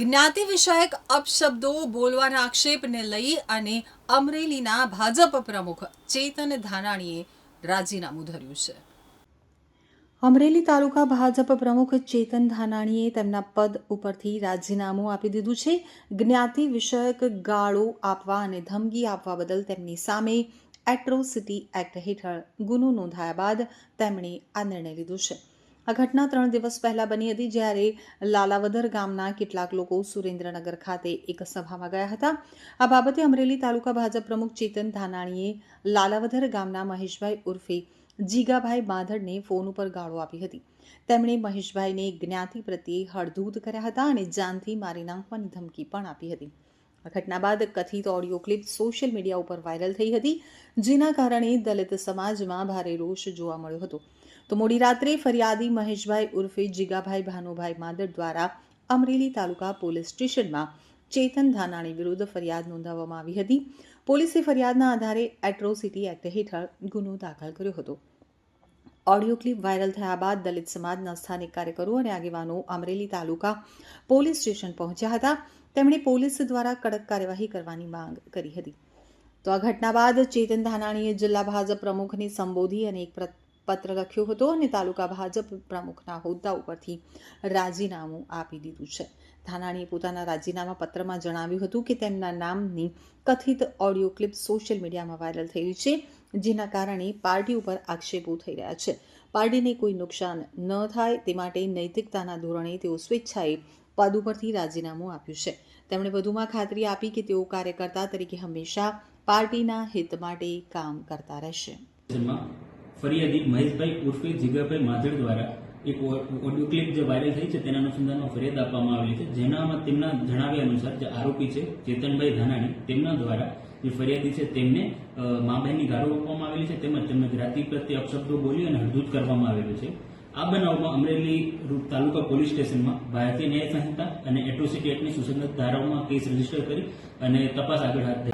જ્ઞાતિ વિષયક અપશબ્દો બોલવાના આક્ષેપને લઈ અને અમરેલીના ભાજપ પ્રમુખ ચેતન ધાનાણીએ રાજીનામું ધર્યું છે. અમરેલી તાલુકા ભાજપ પ્રમુખ ચેતન ધાનાણીએ તેમના પદ ઉપરથી રાજીનામું આપી દીધું છે. જ્ઞાતિ વિષયક ગાળો આપવા અને ધમકી આપવા બદલ તેમની સામે એટ્રોસિટી એક્ટ હેઠળ ગુનો નોંધાયા બાદ તેમણે આ નિર્ણય લીધો છે. આ ઘટના ત્રણ દિવસ પહેલા બની હતી જ્યારે લાલાવદર ગામના કેટલાક લોકો સુરેન્દ્રનગર ખાતે એક સભામાં ગયા હતા. આ બાબતે અમરેલી તાલુકા ભાજપ પ્રમુખ ચેતન ધાનાણીએ લાલાવદર ગામના મહેશભાઈ ઉર્ફે જીગાભાઈ બાંધડને ફોન ઉપર ગાળો આપી હતી. તેમણે મહેશભાઈને જ્ઞાતિ પ્રત્યે હળધૂત કર્યા હતા અને જાનથી મારી નાખવાની ધમકી પણ આપી હતી. ઘટના બાદ કથિત ઓડિયો ક્લિપ સોશિયલ મીડિયા ઉપર વાયરલ થઈ હતી, જેના કારણે દલિત સમાજમાં ભારે રોષ જોવા મળ્યો હતો. તો મોડી રાત્રે ફરિયાદી મહેશભાઈ ઉર્ફે જીગાભાઈ ભાનુભાઈ માદર દ્વારા અમરેલી તાલુકા પોલીસ સ્ટેશનમાં ચેતન ધાનાણી વિરુદ્ધ ફરિયાદ નોંધાવવામાં આવી હતી. પોલીસે ફરિયાદના આધારે એટ્રોસિટી એક્ટ હેઠળ ગુનો દાખલ કર્યો હતો. ઓડિયો ક્લિપ વાયરલ થયા બાદ દલિત સમાજના સ્થાનિક કાર્યકરો અને આગેવાનો અમરેલી તાલુકા પોલીસ સ્ટેશન પહોંચ્યા હતા. તેમણે પોલીસ દ્વારા કડક કાર્યવાહી કરવાની માંગ કરી હતી. તો આ ઘટના બાદ ચેતન ધાનાણીએ જિલ્લા ભાજપ પ્રમુખને સંબોધી અને એક પત્ર લખ્યો હતો અને તાલુકા ભાજપ પ્રમુખના હોદ્દા ઉપરથી રાજીનામું આપી દીધું છે. ધાનાણીએ પોતાના રાજીનામા પત્રમાં જણાવ્યું હતું કે તેમના નામની કથિત ઓડિયો ક્લિપ સોશિયલ મીડિયામાં વાયરલ થઈ છે. જેના કારણે પાર્ટી ઉપર આક્ષેપો થઈ રહ્યા છે. પાર્ટીને કોઈ નુકસાન ન થાય તે માટે નૈતિકતાના ધોરણે તેઓ સ્વેચ્છાએ પદ ઉપરથી રાજીનામું આપ્યું છે. તેમણે વધુમાં ખાતરી આપી કે તેઓ કાર્યકર્તા તરીકે હંમેશા પાર્ટીના હિત માટે કામ કરતા રહેશે. ફરિયાદી મહેશભાઈ ઉર્ફે જીગાભાઈ માધડ દ્વારા એક ઓડિયો ક્લિપ જે વાયરલ થઈ છે, તેના અનુસંધાનમાં ફરિયાદ આપવામાં આવેલી છે, જેનામાં તેમના જણાવ્યા અનુસાર જે આરોપી છે, ચેતનભાઈ ધાનાણી, તેમના દ્વારા જે ફરિયાદી છે, તેમને મા બહેનની ગાળો આપવામાં આવેલી છે, તેમજ તેમને જ્ઞાતિ પ્રત્યે અપશબ્દો બોલી અને હળદૂત કરવામાં આવેલું છે. આ બનાવમાં અમરેલી તાલુકા પોલીસ સ્ટેશનમાં ભારતીય ન્યાય સંહિતા અને એટ્રોસિટી એક્ટની સુસંગત ધારાઓમાં કેસ રજિસ્ટર કરી અને તપાસ આગળ હાથ ધરી